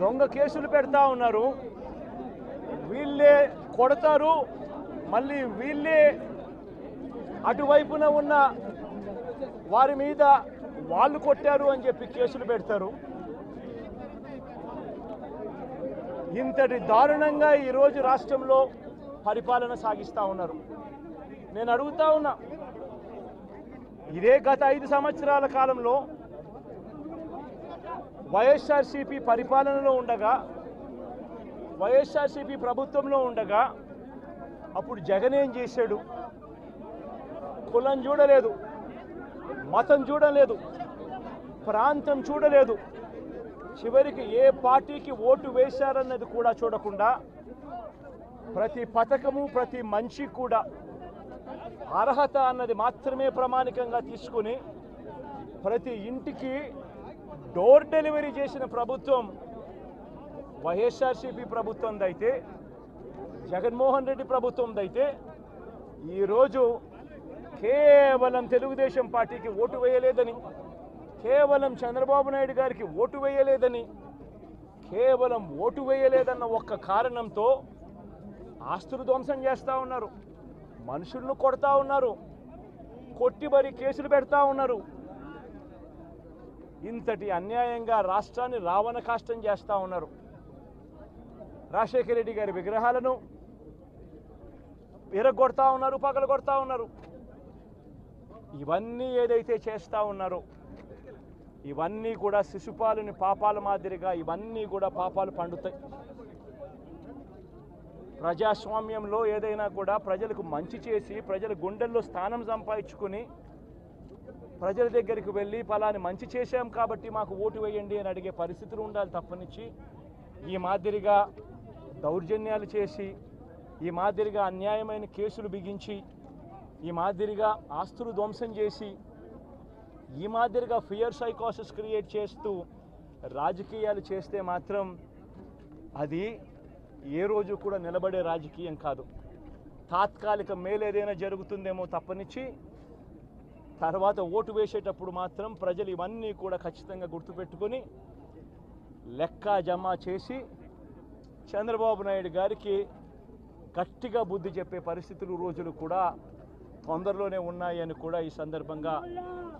దొంగ కేసులు పెడతా ఉన్నారు. వీళ్ళే కొడతారు. మళ్ళీ వీళ్ళే అటువైపున ఉన్న వారి మీద వాళ్ళు కొట్టారు అని చెప్పి కేసులు పెడతారు. ఇంతటి దారుణంగా ఈరోజు రాష్ట్రంలో పరిపాలన సాగిస్తూ ఉన్నారు. నేను అడుగుతా ఉన్నా ఇదే గత ఐదు సంవత్సరాల కాలంలో వైఎస్ఆర్సీపీ పరిపాలనలో ఉండగా వైఎస్ఆర్సీపీ ప్రభుత్వంలో ఉండగా అప్పుడు జగన్ ఏం చేశాడు? కులం చూడలేదు మతం చూడలేదు ప్రాంతం చూడలేదు. చివరికి ఏ పార్టీకి ఓటు వేశారన్నది కూడా చూడకుండా ప్రతి పథకము ప్రతి మనిషి కూడా అర్హత అన్నది మాత్రమే ప్రామాణికంగా తీసుకుని ప్రతి ఇంటికి డోర్ డెలివరీ చేసిన ప్రభుత్వం వైఎస్ఆర్సీపీ ప్రభుత్వందైతే జగన్మోహన్ రెడ్డి ప్రభుత్వందైతే ఈరోజు కేవలం తెలుగుదేశం పార్టీకి ఓటు వేయలేదని కేవలం చంద్రబాబు నాయుడు గారికి ఓటు వేయలేదని కేవలం ఓటు వేయలేదన్న ఒక్క కారణంతో ఆస్తులు ధ్వంసం చేస్తూ ఉన్నారు మనుషులను కొడతా ఉన్నారు కొట్టి మరి కేసులు పెడతా ఉన్నారు. ఇంతటి అన్యాయంగా రాష్ట్రాన్ని రావణ కాష్టం చేస్తూ ఉన్నారు. రాజశేఖర రెడ్డి గారి విగ్రహాలను విరగొడతా ఉన్నారు పగలు కొడతా ఉన్నారు. ఇవన్నీ ఏదైతే చేస్తూ ఉన్నారో ఇవన్నీ కూడా శిశుపాలుని పాపాల మాదిరిగా ఇవన్నీ కూడా పాపాలు పండుతాయి. ప్రజాస్వామ్యంలో ఏదైనా కూడా ప్రజలకు మంచి చేసి ప్రజల గుండెల్లో స్థానం సంపాదించుకుని ప్రజల దగ్గరికి వెళ్ళి ఫలాని మంచి చేశాం కాబట్టి మాకు ఓటు వేయండి అని అడిగే పరిస్థితులు ఉండాలి తప్పనిచ్చి. ఈ మాదిరిగా దౌర్జన్యాలు చేసి ఈ మాదిరిగా అన్యాయమైన కేసులు బిగించి ఈ మాదిరిగా ఆస్తులు ధ్వంసం చేసి ఈ మాదిరిగా ఫియర్ సైకాసిస్ క్రియేట్ చేస్తూ రాజకీయాలు చేస్తే మాత్రం అది ఏ రోజు కూడా నిలబడే రాజకీయం కాదు. తాత్కాలిక మేలు ఏదైనా జరుగుతుందేమో తప్పనిచ్చి తర్వాత ఓటు వేసేటప్పుడు మాత్రం ప్రజలు ఇవన్నీ కూడా ఖచ్చితంగా గుర్తుపెట్టుకొని లెక్క జమ చేసి చంద్రబాబు నాయుడు గారికి గట్టిగా బుద్ధి చెప్పే పరిస్థితులు రోజులు కూడా తొందరలోనే ఉన్నాయని కూడా ఈ సందర్భంగా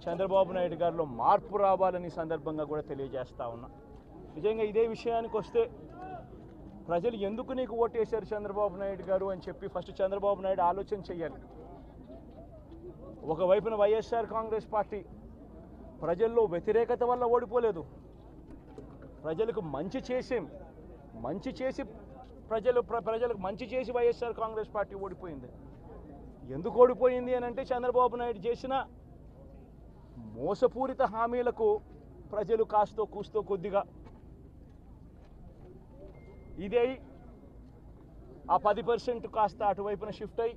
చంద్రబాబు నాయుడు గారిలో మార్పు రావాలని ఈ సందర్భంగా కూడా తెలియజేస్తా ఉన్నా. నిజంగా ఇదే విషయానికి వస్తే ప్రజలు ఎందుకు నీకు ఓటేశారు చంద్రబాబు నాయుడు గారు అని చెప్పి ఫస్ట్ చంద్రబాబు నాయుడు ఆలోచన చేయాలి. ఒకవైపున వైఎస్ఆర్ కాంగ్రెస్ పార్టీ ప్రజల్లో వ్యతిరేకత వల్ల ఓడిపోలేదు. ప్రజలకు మంచి చేసే మంచి చేసి ప్రజలు ప్ర- ప్రజలకు మంచి చేసి వైఎస్ఆర్ కాంగ్రెస్ పార్టీ ఓడిపోయింది. ఎందుకు ఓడిపోయింది అని అంటే చంద్రబాబు నాయుడు చేసిన మోసపూరిత హామీలకు ప్రజలు కాస్తో కూస్తో కొద్దిగా ఇదే ఆ పది పర్సెంట్ కాస్త అటువైపున షిఫ్ట్ అయ్యి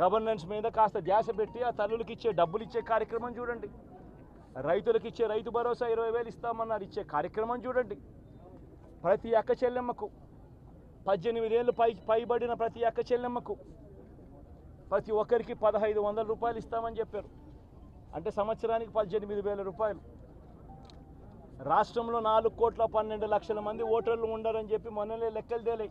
గవర్నెన్స్ మీద కాస్త ధ్యాస పెట్టి ఆ తల్లులకి ఇచ్చే డబ్బులు ఇచ్చే కార్యక్రమం చూడండి. రైతులకు ఇచ్చే రైతు భరోసా ఇరవై వేలు ఇస్తామన్నారు. ఇచ్చే కార్యక్రమం చూడండి. ప్రతి అక్క చెల్లెమ్మకు పద్దెనిమిదేళ్ళు పై పైబడిన ప్రతి అక్క చెల్లెమ్మకు ప్రతి ఒక్కరికి పదహైదు వందల రూపాయలు ఇస్తామని చెప్పారు. అంటే సంవత్సరానికి పద్దెనిమిది వేల రూపాయలు. రాష్ట్రంలో నాలుగు కోట్ల పన్నెండు లక్షల మంది ఓటర్లు ఉండరని చెప్పి మొన్ననే లెక్కలు తేలాయి.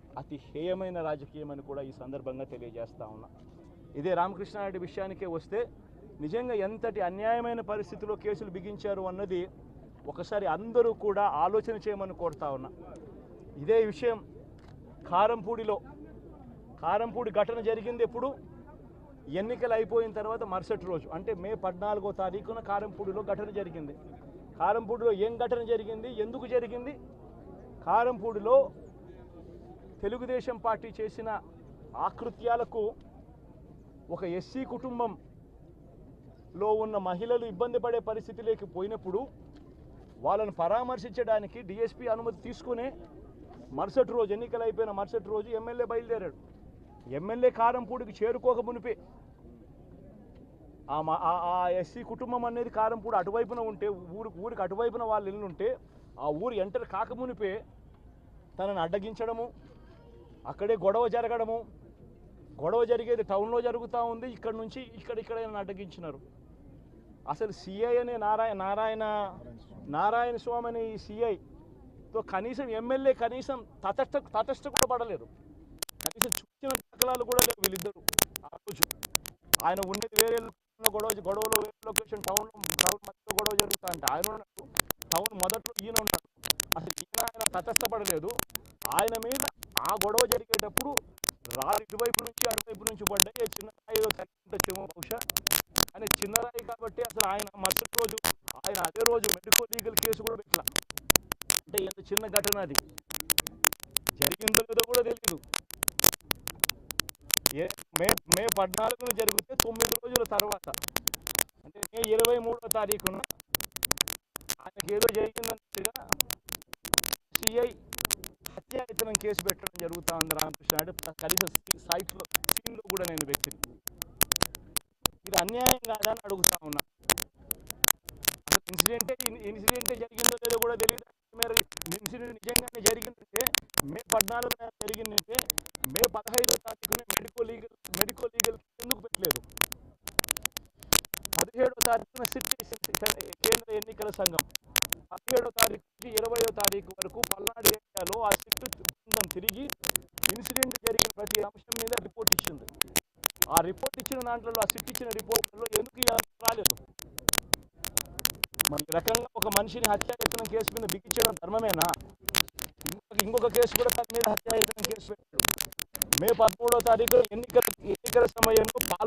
అతి హేయమైన రాజకీయం అని కూడా ఈ సందర్భంగా తెలియజేస్తా ఉన్నా. ఇదే రామకృష్ణారెడ్డి విషయానికే వస్తే నిజంగా ఎంతటి అన్యాయమైన పరిస్థితిలో కేసులు బిగించారు అన్నది ఒకసారి అందరూ కూడా ఆలోచన చేయమని కోరుతా ఉన్నా. ఇదే విషయం కారంపూడిలో. కారంపూడి ఘటన జరిగింది ఎప్పుడు? ఎన్నికలు అయిపోయిన తర్వాత మరుసటి రోజు. అంటే మే పద్నాలుగో తారీఖున కారంపూడిలో ఘటన జరిగింది. కారంపూడిలో ఏం ఘటన జరిగింది? ఎందుకు జరిగింది? కారంపూడిలో తెలుగుదేశం పార్టీ చేసిన ఆకృత్యాలకు ఒక ఎస్సీ కుటుంబంలో ఉన్న మహిళలు ఇబ్బంది పడే పరిస్థితిలోకి పోయినప్పుడు వాళ్ళను పరామర్శించడానికి డిఎస్పీ అనుమతి తీసుకునే మరుసటి రోజు ఎన్నికలు అయిపోయిన మరుసటి రోజు ఎమ్మెల్యే బయలుదేరాడు. ఎమ్మెల్యే కారంపూడికి చేరుకోక మునిపే. ఆ ఎస్సీ కుటుంబం అనేది కారంపూడి అటువైపున ఉంటే ఊరు ఊరికి అటువైపున వాళ్ళు ఇల్లు ఆ ఊరు ఎంటర్ కాకమునిపే తనను అడ్డగించడము అక్కడే గొడవ జరగడము. గొడవ జరిగేది టౌన్లో జరుగుతూ ఉంది. ఇక్కడ నుంచి ఇక్కడ ఇక్కడ అడ్డగించినారు. అసలు సిఐ అనే నారాయణ నారాయణ నారాయణ స్వామి అనే ఈ సిఐతో కనీసం ఎమ్మెల్యే కనీసం తటస్థ తటస్థ కూడా పడలేదు కనీసం చూసిన దాఖలాలు కూడా లేవు వీళ్ళిద్దరు. ఆ రోజు ఆయన ఉండేది వేరే గొడవ గొడవలో వేరే లొకేషన్ టౌన్ టౌన్ మధ్యలో గొడవ జరుగుతా అంటే ఆయన ఉన్నాడు. టౌన్ మొదట్లో ఈయన ఉంటాడు అసలు ఈయన ఆయన తటస్థపడలేదు. ఆయన మీద ఆ గొడవ జరిగేటప్పుడు రాళ్ళు ఇటువైపు నుంచి అటువైపు నుంచి పడ్డాయి. చిన్న రాయి బహుశా. కానీ చిన్న రాయి కాబట్టి అసలు ఆయన మరుసటి రోజు ఆయన అదే రోజు మెడికల్ లీగల్ కేసు కూడా పెట్టలా. అంటే ఎంత చిన్న ఘటన అది. జరిగిందో లేదో కూడా తెలియదు ఏ మే మే పద్నాలుగున జరిగితే తొమ్మిది రోజుల తర్వాత అంటే మే ఇరవై మూడో తారీఖున ఆయనకి ఏదో జరిగిందన్నట్టుగా సిఐ హత్యాయతనం కేసు పెట్టడం జరుగుతూ ఉంది రామకృష్ణ నాయుడు కనీసం సైట్లో సీన్లో కూడా నేను వ్యక్తిని ఇది అన్యాయం కాదా అని అడుగుతా ఉన్నా. అసలు ఇన్సిడెంటే ఇన్సిడెంటే జరిగిందో లేదో కూడా తెలియదు మేర ఇన్సిడెంట్ నిజంగానే జరిగిందంటే మే పద్నాలుగున జరిగిందంటే మే పదహైదో తారీఖున మెడికో లీగల్ మెడికో లీగల్ ఎందుకు పెట్టలేదు పదిహేడో తారీఖున సిట్ చేసింది కేంద్ర ఎన్నికల సంఘం పదిహేడో తారీఖు నుంచి ఇరవయో తారీఖు వరకు పల్నాడు ఏరియాలో ఆ సిట్ బృందం తిరిగి ఇన్సిడెంట్ జరిగిన ప్రతి అంశం మీద రిపోర్ట్ ఇచ్చింది ఆ రిపోర్ట్ ఇచ్చిన దాంట్లో ఆ సిట్ ఇచ్చిన రిపోర్ట్లో ఎందుకు రాలేదు? మరి రకంగా ఒక మనిషిని హత్యాయత్నం కేసు మీద బిగించడం ధర్మమేనా? ఇంకొక ఇంకొక కేసు కూడా తన మీద హత్యాయత్నం కేసు పెట్టాడు. మే పదమూడో తారీఖు ఎన్నికల ఎన్నికల సమయంలో పాల్గొ